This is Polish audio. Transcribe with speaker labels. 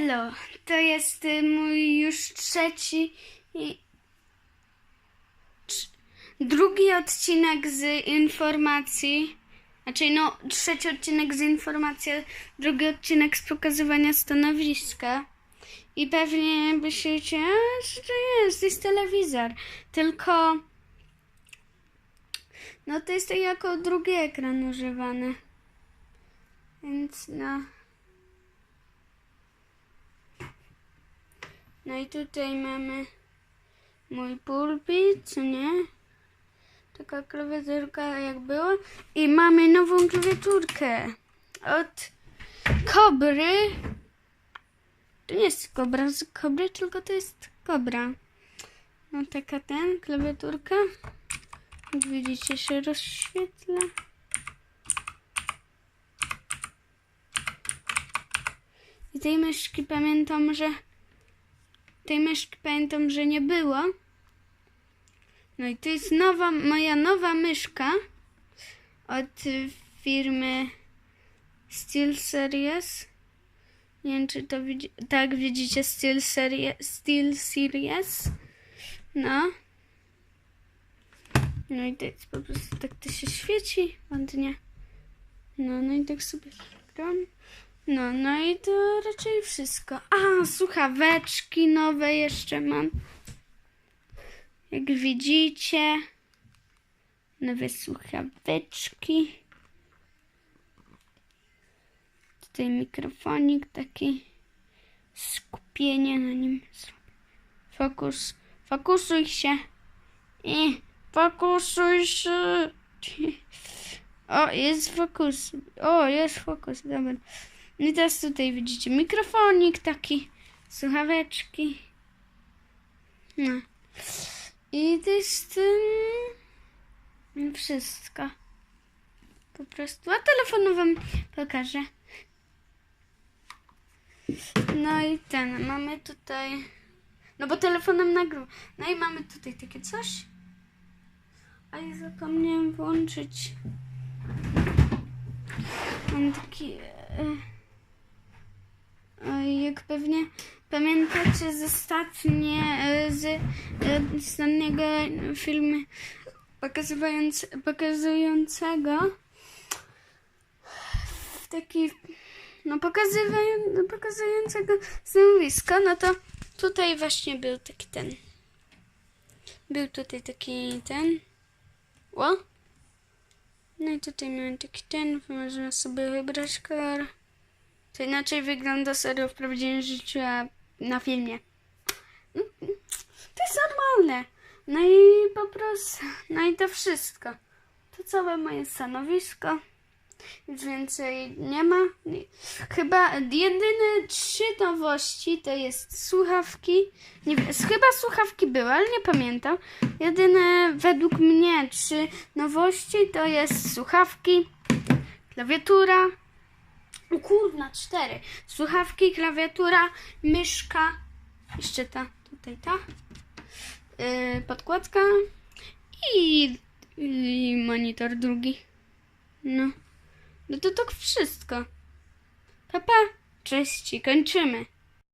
Speaker 1: Elo, to jest y, mój już trzeci drugi odcinek z informacji. Znaczy, no, trzeci odcinek z informacji, drugi odcinek z pokazywania stanowiska. I pewnie myślicie, co to jest, jest telewizor. Tylko, no to jest to jako drugi ekran używany. Więc no. No i tutaj mamy mój pulpit, co nie? Taka klawiaturka jak była. I mamy nową klawiaturkę od Kobry. To nie jest kobra z kobry, tylko to jest kobra. No taka ten, klawiaturka. Jak widzicie się rozświetla. I tej myszki pamiętam, że tej myszki pamiętam, że nie było. No i to jest nowa, moja nowa myszka od firmy Steel Series. Nie wiem, czy to widzi... Tak, widzicie Steel Series. Steel Series. No. No i to jest po prostu tak to się świeci ładnie. No, no i tak sobie gram. No, no i to raczej wszystko. A, słuchaweczki nowe jeszcze mam. Jak widzicie, nowe słuchaweczki. Tutaj mikrofonik taki. Skupienie na nim. Fokus. Fokusuj się. I fokusuj się. O, jest fokus. O, jest fokus. Dobra. I teraz tutaj widzicie mikrofonik taki, słuchaweczki. No. I to jest um, wszystko. Po prostu. A telefonu wam pokażę. No i ten, mamy tutaj. No bo telefonem nagrywam. No i mamy tutaj takie coś. A ja zapomniałem włączyć. Mam taki. E, jak pewnie pamiętacie z ostatnie, e, z e, ostatniego filmu pokazując, pokazującego taki no pokazują, pokazującego stanowisko, no to tutaj właśnie był taki ten był tutaj taki ten o no i tutaj mamy taki ten, można sobie wybrać kolor. To inaczej wygląda serio w prawdziwym życiu, a na filmie. Mm, mm, To jest normalne. No i po prostu, no i to wszystko. To całe moje stanowisko. Nic więcej nie ma. Chyba jedyne trzy nowości to jest słuchawki. Nie, chyba słuchawki były, ale nie pamiętam. Jedyne według mnie trzy nowości to jest słuchawki, klawiatura. O kurna, cztery. Słuchawki, klawiatura, myszka. Jeszcze ta, tutaj ta. Yy, podkładka i, i monitor drugi. No. No to tak wszystko. Papa, cześć i kończymy.